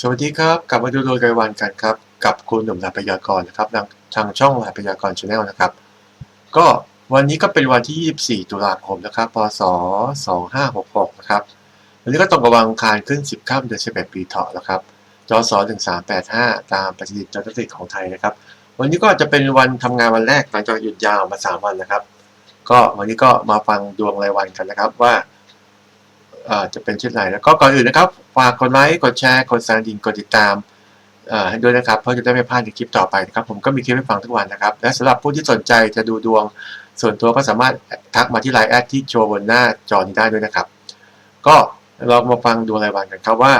สวัสดีครับ กลับมาดูดวงรายวันกันครับ กับคุณหนุ่มลาพยากรณ์นะครับทางช่องลาพยากรณ์ชาแนลนะครับ ก็วันนี้ก็เป็นวันที่ 24 ตุลาคมนะครับพศ 2566 นะครับวันนี้ก็ตรงกับวันอังคารขึ้น 10ค่ำเดือน11ปีเถาะแล้วครับจศ1385 ตามปฏิทินจารีตของไทยนะครับ วันนี้ก็จะเป็นวันทำงานวันแรกหลังจากหยุดยาวมา 3 วันนะครับ ก็วันนี้ก็มาฟังดวงรายวันกันนะครับว่า จะเป็นเช่นไรแล้วก็ก่อนอื่นนะครับฝากกดไลค์กดแชร์กดสั่นดิ่งกดติดตามให้ด้วยนะครับ เพื่อจะได้ไม่พลาดในคลิปต่อไปนะครับ ผมก็มีคลิปให้ฟังทุกวันนะครับ และสำหรับผู้ที่สนใจจะดูดวงส่วนตัวก็สามารถทักมาที่ไลน์แอดที่โชว์บนหน้าจอนี้ได้ด้วยนะครับ ก็เรามาฟังดวงรายวันกันครับว่า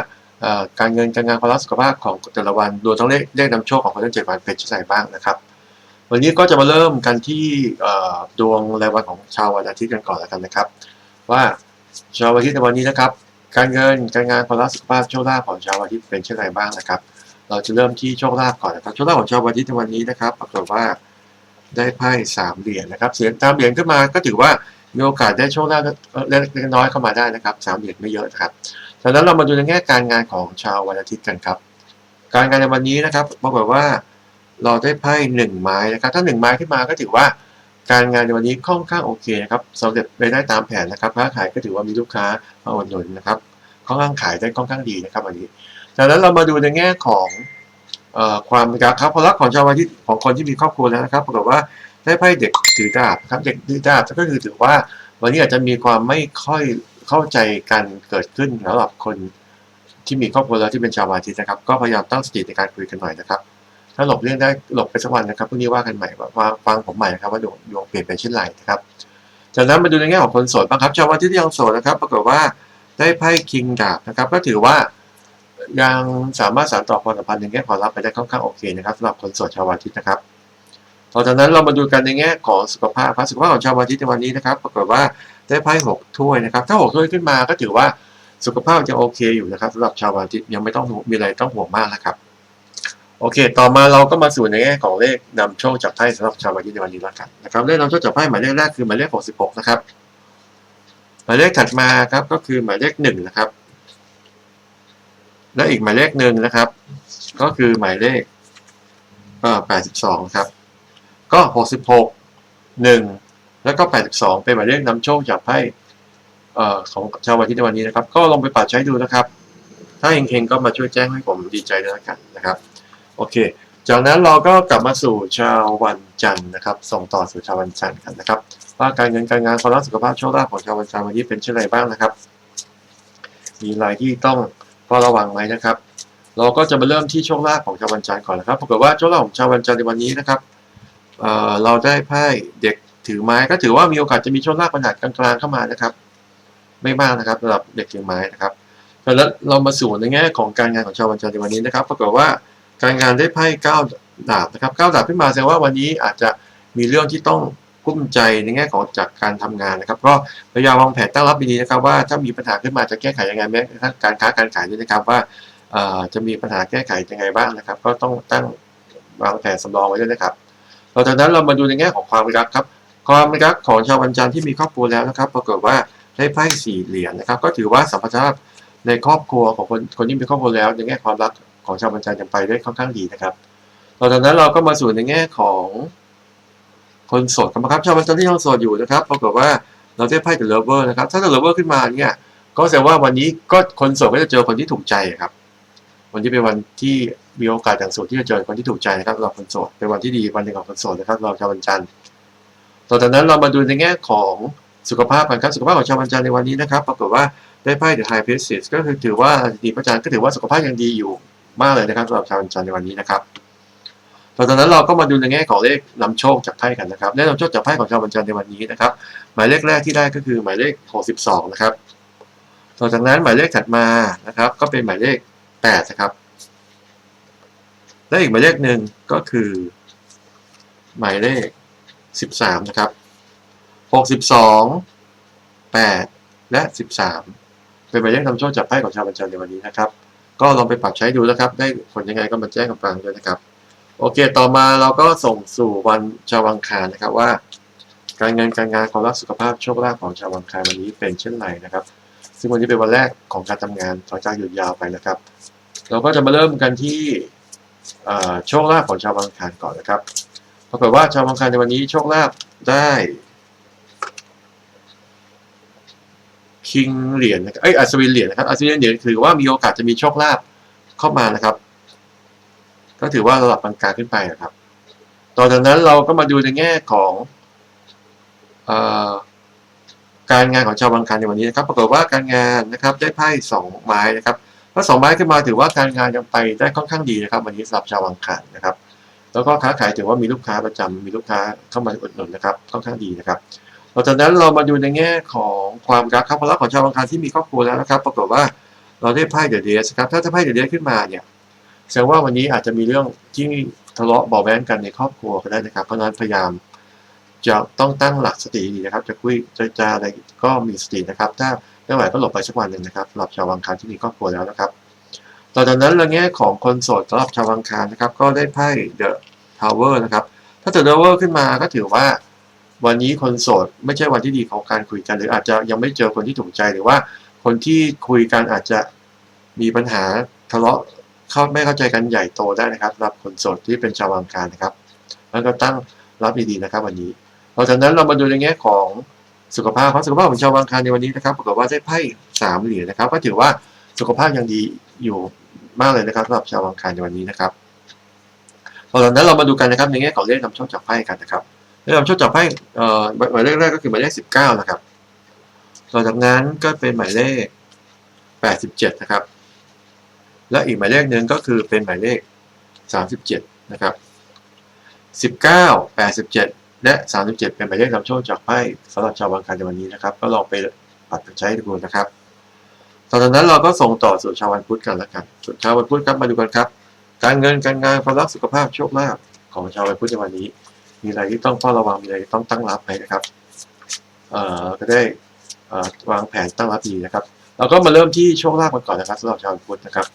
การเงินการงานความรักสุขภาพของแต่ละวันรวมทั้งเลขเลขนำโชคของคนทั้งเจ็ดวันเป็นเช่นไรบ้างนะครับ วันนี้ก็จะมาเริ่มกันที่ดวงรายวันของชาววันอาทิตย์กันก่อนแล้วกันนะครับ ว่า ชาววันอาทิตย์ในวันนี้นะครับ การเงินการงานความรักสุขภาพโชคลาภของชาววันอาทิตย์เป็นเช่นไรบ้างนะครับ เราจะเริ่มที่โชคลาภก่อนนะครับโชคลาภของชาววันอาทิตย์ในวันนี้นะครับปรากฏว่าได้ไพ่สามเหรียญนะครับเสียงตามเหรียญขึ้นมาก็ถือว่ามีโอกาสได้โชคลาภเล็กน้อยเข้ามาได้นะครับสามเหรียญไม่เยอะนะครับจากนั้นเรามาดูในแง่การงานของชาววันอาทิตย์กันครับ การงานในวันนี้นะครับปรากฏว่าเราได้ไพ่หนึ่งไม้นะครับ ถ้าหนึ่งไม้ขึ้นมาก็ถือว่า การงานในวันนี้ค่อนข้างโอเคนะครับสำเร็จไปได้ตามแผนนะครับค้าขายก็ถือว่ามีลูกค้ามาอุดหนุนนะครับค่อนข้างขายได้ค่อนข้างดีนะครับวันนี้จากนั้นเรามาดูในแง่ของออความรักครับความรักของชาววันที่ของคนที่มีครอบครัวแล้วนะครับปรากฏว่าได้ไพ่เด็กถือดาบครับเด็กถือดาบก็คือถือว่าวันนี้อาจจะมีความไม่ค่อยเข้าใจกันเกิดขึ้นสำหรับคนที่มีครอบครัวแล้วที่เป็นชาววันอาทิตย์นะครับ ก็พยายามตั้งสติในการคุยกันหน่อยนะครับ ถ้าหลบเลี่ยงได้หลบไปสักวันนะครับพรุ่งนี้ว่ากันใหม่ว่าฟังผมใหม่นะครับว่าดวงดวงเปลี่ยนเป็นเช่นไรนะครับจากนั้นมาดูในแง่ของคนโสดบ้างครับชาววันที่ยังโสดนะครับปรากฏว่าได้ไพ่คิงดาบนะครับก็ถือว่ายังสามารถสานต่อความสัมพันธ์ในแง่ความรักไปได้ค่อนข้างโอเคนะครับสำหรับคนโสดชาววันอาทิตย์นะครับต่อจากนั้นเรามาดูกันในแง่ของสุขภาพครับสุขภาพของชาววันอาทิตย์ในวันนี้นะครับ ปรากฏว่าได้ไพ่หกถ้วยนะครับ ถ้าหกถ้วยขึ้นมาก็ถือว่าสุขภาพยังโอเคอยู่นะครับสำหรับชาววันอาทิตย์ยังไม่ต้องมีอะไรต้องห่วงมากนะครับ โอเค ต่อมาเราก็มาสู่ในแง่ของเลขนำโชคจากไพ่สำหรับชาววันที่ในวันนี้แล้วกันนะครับ เลขนำโชคจากไพ่หมายเลขแรกคือหมายเลข 66 นะครับ หมายเลขถัดมาครับก็คือหมายเลขหนึ่งนะครับ และอีกหมายเลขหนึ่งนะครับ ก็คือหมายเลขเอ่อ82ครับ ก็ 66 1 แล้วก็ 82 เป็นหมายเลขนำโชคจากไพ่เอ่อของชาววันที่ในวันนี้นะครับ ก็ลองไปปรับใช้ดูนะครับ ถ้าเฮงๆก็มาช่วยแจ้งให้ผมดีใจด้วยแล้วกันนะครับ โอเค จากนั้นเราก็กลับมาสู่ชาววันจันทร์นะครับ ส่งต่อสู่ชาววันจันทร์กันนะครับ ว่าการเงินการงานความรักสุขภาพโชคลาภของชาววันจันทร์วันนี้เป็นเช่นไรบ้างนะครับ มีอะไรที่ต้องเฝ้าระวังไหมนะครับ เราก็จะมาเริ่มที่โชคลาภของชาววันจันทร์ก่อนนะครับปรากฏว่าโชคลาภของชาววันจันทร์ในวันนี้นะครับเเราได้ไพ่เด็กถือไม้ก็ถือว่ามีโอกาสจะมีโชคลาภขนาดกลางๆเข้ามานะครับ ไม่มากนะครับสำหรับเด็กถือไม้นะครับแล้วเรามาสู่ในแง่ของการงานของชาววันจันทร์ในวันนี้นะครับปรากฏว่า การงานได้ไพ่เก้าดาบนะครับเก้าดาบขึ้นมาแสดงว่าวันนี้อาจจะมีเรื่องที่ต้องกุ้มใจในแง่ของจากการทำงานนะครับก็พยายามวางแผนตั้งรับดีๆนะครับ ว่าถ้ามีปัญหาขึ้นมาจะแก้ไขยังไงแม้กระทั่งการค้าการขายด้วยนะครับว่าจะมีปัญหาแก้ไขยังไงบ้างนะครับ ก็ต้องตั้งวางแผนสำรองไว้ด้วยนะครับหลังจากนั้นเรามาดูในแง่ของความรักครับ ความรักของชาววันจันทร์ที่มีครอบครัวแล้วนะครับปรากฏว่าได้ไพ่สี่เหรียญนะครับ ก็ถือว่าสัมพันธภาพในครอบครัวของคนคนที่มีครอบครัวแล้วในแง่ความรัก ของชาวบัญชายังไปได้ค่อนข้างดีนะครับหลังจากนั้นเราก็มาสู่ในแง่ของคนโสดนะครับชาวบัญชาที่ยังโสดอยู่นะครับปรากฏว่าเราได้ไพ่เดอะเลเวอร์นะครับถ้าเดอะเลเวอร์ขึ้นมาเนี่ยก็แสดงว่าวันนี้ก็คนโสดก็จะเจอคนที่ถูกใจครับ วันนี้เป็นวันที่มีโอกาสอย่างสูงที่จะเจอคนที่ถูกใจนะครับสำหรับคนโสดเป็นวันที่ดีวันหนึ่งของคนโสดนะครับเราชาวบัญชันต่อจากนั้นเรามาดูในแง่ของสุขภาพกันครับสุขภาพของชาวบัญชันในวันนี้นะครับปรากฏว่าได้ไพ่ The High Priestess ก็คือถือว่าดีพระจันทร์ก็ถือว่าสุขภาพยังดีอยู่ มากเลยนะครับสำหรับชาววันจันทร์ในวันนี้นะครับต่อจากนั้นเราก็มาดูในแง่ของเลขนำโชคจากไพ่กันนะครับเลขนำโชคจากไพ่ของชาววันจันทร์ในวันนี้นะครับ หมายเลขแรกที่ได้ก็คือหมายเลข 62 นะครับ ต่อจากนั้นหมายเลขถัดมานะครับ ก็เป็นหมายเลข 8 นะครับ และอีกหมายเลขหนึ่งก็คือ หมายเลข 13 นะครับ 62 8 และ 13 เป็นหมายเลขนำโชคจากไพ่ของชาวบัญชาในวันนี้นะครับ ก็ลองไปปรับใช้ดูนะครับ ได้ผลยังไงก็มาแจ้งกับฟังด้วยนะครับ โอเค ต่อมาเราก็ส่งสู่วันชาววังคารนะครับว่า การเงินการงานความรักสุขภาพโชคลาภของชาววังคารวันนี้เป็นเช่นไรนะครับ ซึ่งวันนี้เป็นวันแรกของการทำงานหลังจากหยุดยาวไปนะครับ เราก็จะมาเริ่มกันที่โชคลาภของชาวบางคารก่อนนะครับ ปรากฏว่าชาวบางคารในวันนี้โชคลาภได้ คิงเหรียญนะครับเอ้ยอัศวินเหรียญนะครับอัศวินเหรียญถือว่ามีโอกาสจะมีโชคลาภเข้ามานะครับ ก็ถือว่าระดับกลางขึ้นไปนะครับ ต่อจากนั้นเราก็มาดูในแง่ของอการงานของชาวบางคารในวันนี้นะครับ ปรากฏว่าการงานนะครับได้ไพ่สองไม้นะครับถ้าสองไม้ขึ้นมาถือว่าการงานยังไปได้ค่อนข้างดีนะครับ วันนี้สำหรับชาวบางคารนะครับ แล้วก็ค้าขายถือว่ามีลูกค้าประจำมีลูกค้าเข้ามาอุดหนุนนะครับค่อนข้างดีนะครับ ต่อจากนั้นเรามาดูในแง่ของความรักครับความรักของชาวบางคารที่มีครอบครัวแล้วนะครับ ปรากฏว่าเราได้ไพ่เดอะเดสครับ ถ้าจะไพ่เดอะเดสขึ้นมาเนี่ยแสดงว่าวันนี้อาจจะมีเรื่องที่ทะเลาะเบาแว้งกันในครอบครัวก็ได้นะครับ เพราะนั้นพยายามจะต้องตั้งหลักสติดีนะครับ จะคุยจะจาอะไรก็มีสตินะครับ ถ้าไม่ไหวก็หลบไปสักวันหนึ่งนะครับสำหรับชาววังคารที่มีครอบครัวแล้วนะครับต่อจากนั้นในแง่ของคนโสดสำหรับชาววังคารนะครับ ก็ได้ไพ่ The Tower นะครับ ถ้า The Tower ขึ้นมาก็ถือว่า วันนี้คนโสดไม่ใช่วันที่ดีของการคุยกัน หรืออาจจะยังไม่เจอคนที่ถูกใจหรือว่า คนที่คุยกันอาจจะมีปัญหาทะเลาะเข้าไม่เข้าใจกันใหญ่โตได้นะครับรับคนโสดที่เป็นชาววังการนะครับ แล้วก็ตั้งรับดีๆนะครับ วันนี้หลังจากนั้นเรามาดูในแง่ของสุขภาพเพราะสุขภาพของชาววังคารในวันนี้นะครับปรากฏว่าได้ไพ่สามเหรียญนะครับ ก็ถือว่าสุขภาพยังดีอยู่มากเลยนะครับสำหรับชาววังคารในวันนี้นะครับหลังจากนั้นเรามาดูกันนะครับในแง่ของเลขนำโชคจากไพ่กันนะครับ เลขนำโชคจากไพ่หมายเลขแรกก็คือหมายเลขสิบเก้านะครับต่อจากนั้นก็เป็นหมายเลขแปดสิบเจ็ดนะครับ และอีกหมายเลขหนึ่งก็คือเป็นหมายเลข 37 นะครับ 19 87 และ 37 เป็นหมายเลขนำโชคจากไพ่สำหรับชาวบังคารในวันนี้นะครับ ก็ลองไปปัดไปใช้ดูนะครับต่อจากนั้นเราก็ส่งต่อสู่ชาววันพุธกันแล้วกันส่วนชาววันพุธครับมาดูกันครับ การเงินการงานความรักสุขภาพโชคลาภของชาววันพุธในวันนี้ มีอะไรที่ต้องเฝ้าระวังมีอะไรต้องตั้งรับไหมนะครับเอ่อก็ได้เอ่อวางแผนตั้งรับดีนะครับเราก็มาเริ่มที่โชคลาภกันก่อนนะครับสำหรับชาวพุทธนะครับ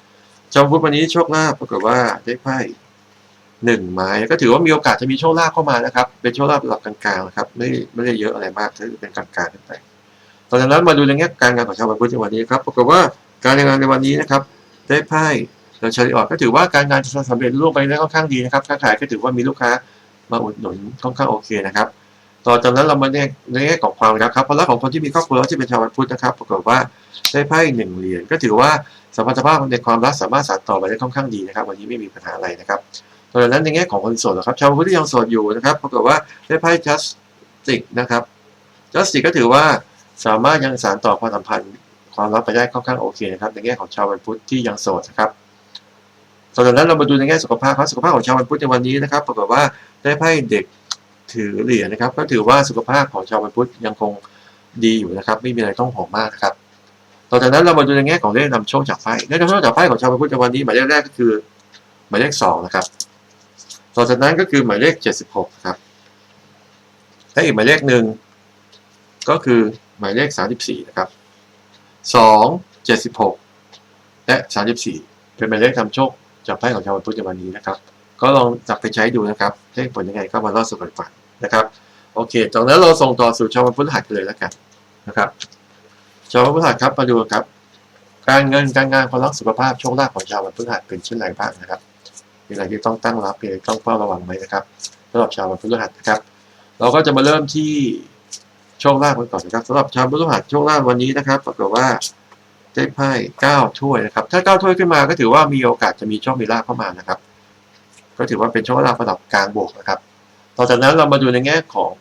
ชาวพุทธวันนี้โชคลาภปรากฏว่าได้ไพ่หนึ่งไม้ก็ถือว่ามีโอกาสจะมีโชคลาภเข้ามานะครับ เป็นโชคลาภระดับกลางๆนะครับไม่ไม่ได้เยอะอะไรมากคือเป็นกลางๆขึ้นไปตอนนั้นมาดูในแง่การงานของชาวพุทธในวันนี้ครับปรากฏว่าการงานในวันนี้นะครับ ได้ไพ่เราชาริออดก็ถือว่าการงานจะสำเร็จรุ่งไปได้ค่อนข้างดีนะครับค้าขายก็ถือว่ามีลูกค้า มาอุดหนุนค่อนข้างโอเคนะครับ ต่อจากนั้นเรามาในในแง่ของความรักครับเพราะรักของคนที่มีครอบครัวที่เป็นชาววันพุธนะครับปรากฏว่าได้ไพ่หนึ่งเหรียญก็ถือว่าสมรรถภาพในความรักสามารถสานต่อไปได้ค่อนข้างดีนะครับ วันนี้ไม่มีปัญหาอะไรนะครับต่อนนั้นในแง่ของคนโสดนะครับชาวพุทธที่ยังโสดอยู่นะครับปรากฏว่าได้ไพ่ justice นะครับ justice ก็ถือว่าสามารถยังสานต่อความสัมพันธ์ความรักไปได้ค่อนข้างโอเคนะครับในแง่ของชาววันพุธที่ยังโสดนะครับตอนนั้นเรามาดูในแง่สุขภาพครับสุขภาพของชาววันพุธในวันนี้นะครับปรากฏว่า ได้ไพ่เด็กถือเหรียญนะครับ ก็ถือว่าสุขภาพของชาววันพุธยังคงดีอยู่นะครับ ไม่มีอะไรต้องห่วงมากครับต่อจากนั้นเรามาดูในแง่ของเลขนำโชคจากไพ่เลขนำโชคจากไพ่ของชาวพุทธในวันนี้หมายเลขแรกก็คือหมายเลขสองนะครับ ต่อจากนั้นก็คือหมายเลขเจ็ดสิบหกครับและอีกหมายเลขหนึ่งก็คือหมายเลขสามสิบสี่นะครับสองเจ็ดสิบหกและสามสิบสี่เป็นหมายเลขนำโชคจากไพ่ของชาวพุทธในวันนี้นะครับ ก็ลองจับไปใช้ดูนะครับให้ผลยังไงก็มาเล่าสู่กันฟังนะครับ โอเคจากนั้นเราส่งต่อสู่ชาวพุทธหัสเลยแล้วกันนะครับชาววันพฤหัสครับมาดูครับ การเงินการงานความรักสุขภาพโชคลาภของชาววันพฤหัสเป็นเช่นไรบ้างนะครับมีอะไรที่ต้องตั้งรับมีอะไรต้องเฝ้าระวังไหมนะครับสำหรับชาววันพฤหัสนะครับ เราก็จะมาเริ่มที่โชคลาภกันก่อนนะครับสำหรับชาวพฤหัสโชคลาภวันนี้นะครับปรากฏว่าได้ไพ่เก้าถ้วยนะครับ ถ้าเก้าถ้วยขึ้นมาก็ถือว่ามีโอกาสจะมีโชคมีลาภเข้ามานะครับ ก็ถือว่าเป็นโชคลาระดับกลางบวกนะครับ ต่อจากนั้นเรามาดูในแง่ของ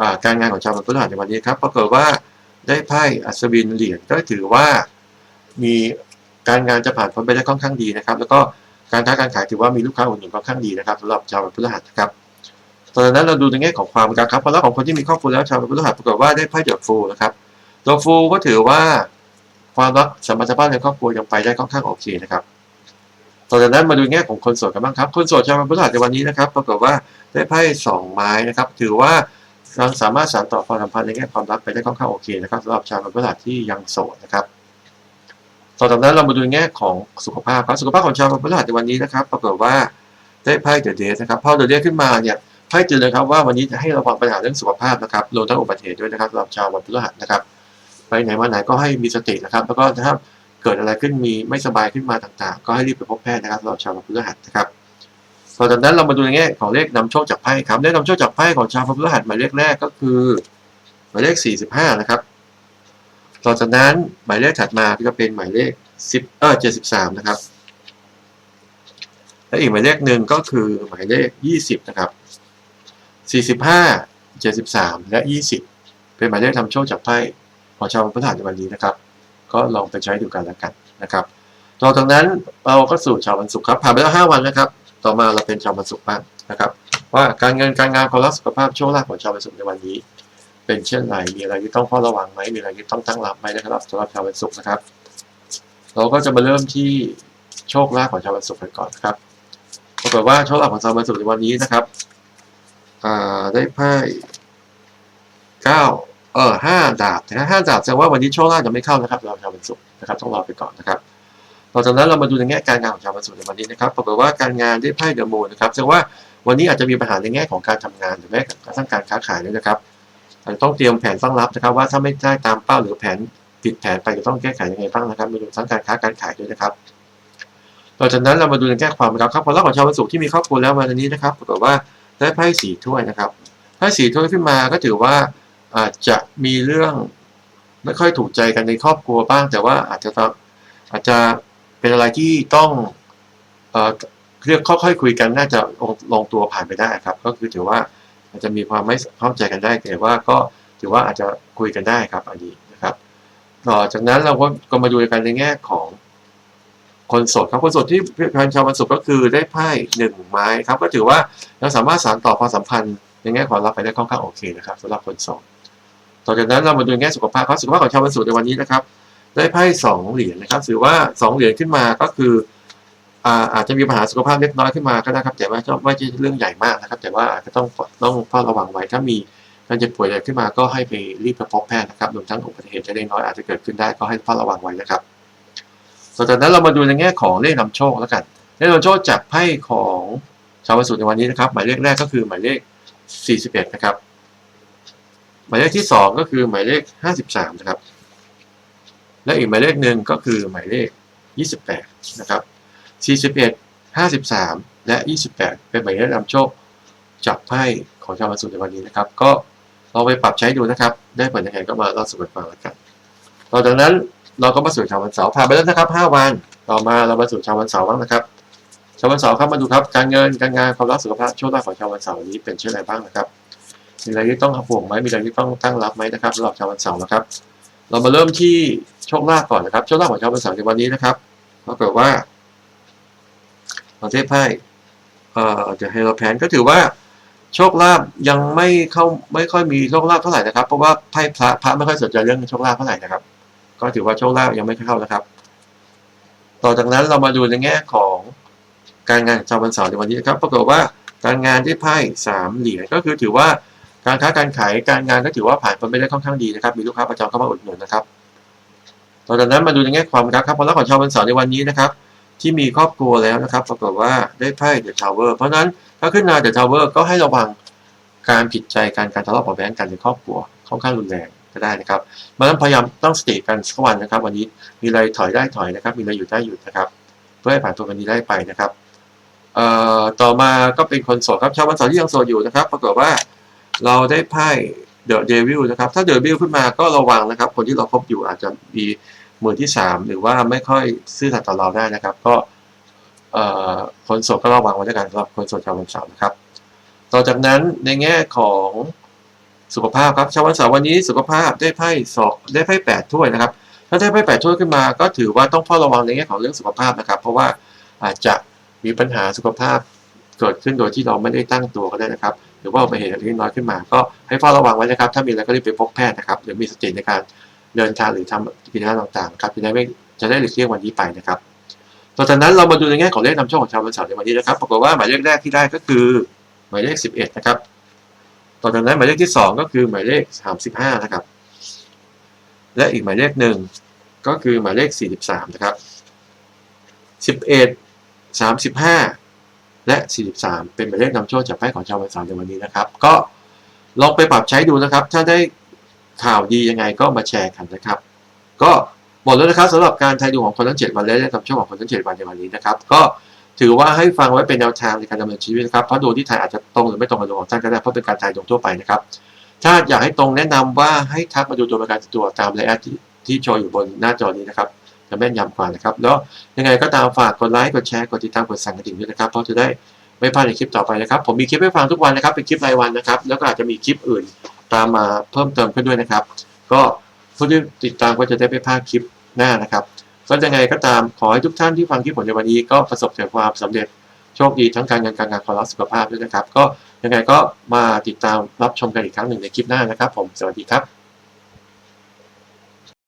อการงานของชาววันพฤหัสในวันนี้ครับปรากฏว่าได้ไพ่อัศวินเหรียญก็ถือว่ามีการงานจะผ่านพ้นไปได้ค่อนข้างดีนะครับ แล้วก็การค้าการขายถือว่ามีลูกค้าอุดหนุนค่อนข้างดีนะครับสำหรับชาววันพฤหัสนะครับตอนนั้นเราดูในแง่ของความรักครับเพราะรักของคนที่มีครอบครัวแล้วชาววันพฤหัสปรากฏว่าได้ไพ่เดอะฟูนะครับเดอะฟูก็ถือว่าความรักสมรรถภาพในครอบครัวยังไปได้ค่อนข้างโอเคนะครับ ต่อจากนั้นมาดูแง่ของคนโสดกันบ้างครับ คนโสดชาววันพฤหัสในวันนี้นะครับปรากฏว่าได้ไพ่สองไม้นะครับ ถือว่าเราสามารถสานต่อความสัมพันธ์ในแง่ความรักไปได้ค่อนข้างโอเคนะครับสำหรับชาววันพฤหัสที่ยังโสดนะครับต่อจากนั้นเรามาดูแง่ของสุขภาพครับสุขภาพของชาววันพฤหัสในวันนี้นะครับ ปรากฏว่าได้ไพ่เดอะเดสนะครับพอเดอะเดสขึ้นมาเนี่ยไพ่เตือนนะครับว่าวันนี้จะให้ระวังปัญหาเรื่องสุขภาพนะครับรวมทั้งอุบัติเหตุด้วยนะครับสำหรับชาววันพฤหัสนะครับ ไปไหนมาไหนก็ให้มีสตินะครับ แล้วก็ถ้า เกิดอะไรขึ้นมีไม่สบายขึ้นมาต่างๆ ก็ให้รีบไปพบแพทย์นะครับสำหรับชาวพฤหัสนะครับต่อจากนั้นเรามาดูในแง่ของเลขนำโชคจากไพ่ครับเลขนำโชคจากไพ่ของชาวพฤหัสหมายเลขแรกก็คือหมายเลข 45 นะครับ ต่อจากนั้นหมายเลขถัดมาก็เป็นหมายเลข 10เออ73 นะครับ และอีกหมายเลขหนึ่งก็คือหมายเลข 20 นะครับ 45 73 และ 20 เป็นหมายเลขนำโชคจากไพ่ของชาวพฤหัสในวันนี้นะครับ ก็ลองไปใช้ดูกันแล้วกันนะครับต่อจากนั้นเราก็สู่ชาววันศุกร์ครับผ่านไปแล้ว5วันนะครับ ต่อมาเราเป็นชาววันศุกร์บ้างนะครับ ว่าการเงินการงานความรักสุขภาพโชคลาภของชาววันศุกร์ในวันนี้ เป็นเช่นไรมีอะไรที่ต้องเฝ้าระวังไหมมีอะไรที่ต้องตั้งรับไหมนะครับสำหรับชาววันศุกร์นะครับ เราก็จะมาเริ่มที่โชคลาภของชาววันศุกร์กันก่อนนะครับปรากฏว่าโชคลาภของชาววันศุกร์ในวันนี้นะครับได้ไพ่เก้า เออห้าดาบนะห้าดาบแสดงว่าวันนี้โชคลาภจะไม่เข้านะครับสำหรับชาววันศุกร์นะครับต้องรอไปก่อนนะครับต่อจากนั้นเรามาดูในแง่การงานของชาววันศุกร์ในวันนี้นะครับปรากฏว่าการงานได้ไพ่เดอะมูนนะครับแสดงว่าวันนี้อาจจะมีปัญหาในแง่ของการทำงานหรือแม้กระทั่งการค้าขายด้วยนะครับอาจจะต้องเตรียมแผนตั้งรับนะครับ ว่าถ้าไม่ได้ตามเป้าหรือแผนผิดแผนไปจะต้องแก้ไขยังไงบ้างนะครับมีรวมทั้งการค้าการขายด้วยนะครับต่อจากนั้นเรามาดูในแง่ความรักครับความรักของชาววันศุกร์ที่มีครอบครัวแล้ววันนี้นะครับปรากฏว่าได้ไพ่สีถ้วยนะครับไพ่สีถ้วยขึ้นมาก็ถือว่า อาจจะมีเรื่องไม่ค่อยถูกใจกันในครอบครัวบ้าง แต่ว่าอาจจะอาจจะเป็นอะไรที่ต้องเอ่อเรียกค่อยๆคุยกันน่าจะลงลงตัวผ่านไปได้ครับ ก็คือถือว่าอาจจะมีความไม่เข้าใจกันได้ แต่ว่าก็ถือว่าอาจจะคุยกันได้ครับ อันนี้นะครับต่อจากนั้นเราก็ก็มาดูกันในแง่ของคนสดครับคนสดที่แฟนชาววันศุกร์ก็คือได้ไพ่หนึ่งไม้ครับ ก็ถือว่าเราสามารถสานต่อความสัมพันธ์ในแง่ของรับไปได้ค่อนข้างโอเคนะครับสำหรับคนสด ต่อจากนั้นเรามาดูแง่สุขภาพครับสุขภาพของชาววันศุกร์ในวันนี้นะครับ ได้ไพ่สองเหรียญนะครับถือว่าสองเหรียญขึ้นมาก็คืออาอาจจะมีปัญหาสุขภาพเล็กน้อยขึ้นมาก็ได้ครับ แต่ว่าไม่ใช่เรื่องใหญ่มากนะครับ แต่ว่าอาจจะต้องต้องเฝ้าระวังไว้ถ้ามีการเจ็บป่วยอะไรขึ้นมาก็ให้ไปรีบไปพบแพทย์นะครับรวมทั้งอุบัติเหตุจะเล็กน้อยอาจจะเกิดขึ้นได้ก็ให้เฝ้าระวังไว้นะครับต่อจากนั้นเรามาดูในแง่ของเลขนำโชคแล้วกันเลขนำโชคจากไพ่ของชาววันศุกร์ในวันนี้นะครับ หมายเลขแรกก็คือหมายเลข 41 นะครับ หมายเลขที่ 2 ก็คือหมายเลข 53 นะครับ และอีกหมายเลขหนึ่งก็คือหมายเลข 28 นะครับ 41 53 และ 28 เป็นหมายเลขนำโชคจากไพ่ของชาววันศุในวันนี้นะครับ ก็เราไปปรับใช้ดูนะครับ ได้ผลยังไงก็มาเล่าสู่กันฟังแล้วกันต่อจากนั้นเราก็มาสู่ชาววันเสาร์ผ่านไปแล้วนะครับ 5 วัน ต่อมาเรามาสู่ชาววันเสาร์บ้างนะครับชาววันเสาร์ครับมาดูครับการเงินการงานความรักสุขภาพโชคลาภของชาววันเสาร์วันนี้เป็นเช่นไรบ้างนะครับ มีอะไรที่ต้องห่วงไหมมีอะไรที่ต้องตั้งรับไหมนะครับสำหรับชาววันเสาร์นะครับ เรามาเริ่มที่โชคลาภก่อนนะครับโชคลาภของชาววันเสาร์ในวันนี้นะครับปรากฏว่าประเทศไพ่เอ่อเดอะเฮโรแพนก็ถือว่าโชคลาภยังไม่เข้าไม่ค่อยมีโชคลาภเท่าไหร่นะครับ เพราะว่าไพ่พระพระไม่ค่อยสนใจเรื่องโชคลาภเท่าไหร่นะครับ ก็ถือว่าโชคลาภยังไม่เข้านะครับ ต่อจากนั้นเรามาดูในแง่ของการงานชาววันเสาร์ในวันนี้นะครับปรากฏว่าการงานที่ไพ่สามเหรียญก็คือถือว่า การค้าการขายการงานก็ถือว่าผ่านไปไม่ได้ค่อนข้างดีนะครับ มีลูกค้าประจำเข้ามาอุดหนุนนะครับต่อจากนั้นมาดูในแง่ความรักครับความรักของชาววันเสาร์ในวันนี้นะครับ ที่มีครอบครัวแล้วนะครับ ปรากฏว่าได้ไพ่เดอะทาวเวอร์เพราะนั้นถ้าขึ้นมาเดอะทาวเวอร์ก็ให้ระวังการผิดใจกันการทะเลาะเบาะแว้งกันในครอบครัวค่อนข้างรุนแรงก็ได้นะครับมันต้องพยายามต้องสติกันสักวันนะครับ วันนี้มีอะไรถอยได้ถอยนะครับ มีอะไรหยุดได้หยุดนะครับ เพื่อให้ผ่านตัววันนี้ได้ไปนะครับเอ่อต่อมาก็เป็นคนโสดครับชาววันเสาร์ที่ยังโสดอยู่นะครับ ปรากฏว่า เราได้ไพ่เดอะเดวิลนะครับ ถ้าเดอะเดวิลขึ้นมาก็ระวังนะครับ คนที่เราคบอยู่อาจจะมีมือที่สามหรือว่าไม่ค่อยซื่อสัตย์ต่อเราได้นะครับ ก็คนโสดก็ระวังไว้ด้วยกันสำหรับคนโสดชาววันเสาร์นะครับ ต่อจากนั้นในแง่ของสุขภาพครับชาววันเสาร์วันนี้สุขภาพได้ไพ่สองได้ไพ่แปดถ้วยนะครับ ถ้าได้ไพ่แปดถ้วยขึ้นมา ก็ถือว่าต้องเฝ้าระวังในแง่ของเรื่องสุขภาพนะครับ เพราะว่าอาจจะมีปัญหาสุขภาพเกิดขึ้นโดยที่เราไม่ได้ตั้งตัวก็ได้นะครับ รือว่าอุบัติเหตุเล็กน้อยขึ้นมา ก็ให้เฝ้าระวังไว้นะครับ ถ้ามีอะไรก็รีบไปพบแพทย์นะครับ หรือมีสติในการเดินทางหรือทำกิจกรรมต่างๆครับจะได้ไม่จะได้หลีกเลี่ยงวันนี้ไปนะครับต่อจากนั้นเรามาดูในแง่ของเลขนำโชคของชาววันเสาร์ในวันนี้นะครับ ปรากฏว่าหมายเลขแรกที่ได้ก็คือหมายเลข 11 นะครับ ต่อจากนั้นหมายเลขที่ 2 ก็คือหมายเลข 35 นะครับ และอีกหมายเลขหนึ่งก็คือหมายเลข 43 นะครับ 11 35 และ 43 เป็นหมายเลขนำโชคจากไพ่ของชาววันเสาร์ในวันนี้นะครับ ก็ลองไปปรับใช้ดูนะครับ ถ้าได้ข่าวดียังไงก็มาแชร์กันนะครับ ก็หมดแล้วนะครับสำหรับการทายดวงของคนทั้ง 7 วันและทำช่วงของคนทั้ง 7 วันในวันนี้นะครับ ก็ถือว่าให้ฟังไว้เป็นแนวทางในการดำเนินชีวิตนะครับเพราะดวงที่ทายอาจจะตรงหรือไม่ตรงกับดวงของท่านก็ได้เพราะเป็นการทายดวงทั่วไปนะครับ ถ้าอยากให้ตรงแนะนำว่าให้ทักมาดูตัวประกันตัวตามไลน์ที่ที่โชว์อยู่บนหน้าจอนี้นะครับ จะแม่นยำกว่านะครับ แล้วยังไงก็ตามฝากกดไลค์กดแชร์กดติดตามกดสั่นกระดิ่งด้วยนะครับเพราะจะได้ไม่พลาดในคลิปต่อไปนะครับ ผมมีคลิปให้ฟังทุกวันนะครับเป็นคลิปรายวันนะครับ แล้วก็อาจจะมีคลิปอื่นตามมาเพิ่มเติมขึ้นด้วยนะครับ ก็ผู้ที่ติดตามก็จะได้ไม่พลาดคลิปหน้านะครับก็ยังไงก็ตามขอให้ทุกท่านที่ฟังคลิปผมในวันนี้ ก็ประสบแต่ความสำเร็จโชคดีทั้งการเงินการงานความรักสุขภาพด้วยนะครับ ก็ยังไงก็มาติดตามรับชมกันอีกครั้งหนึ่งในคลิปหน้านะครับ ผมสวัสดีครับ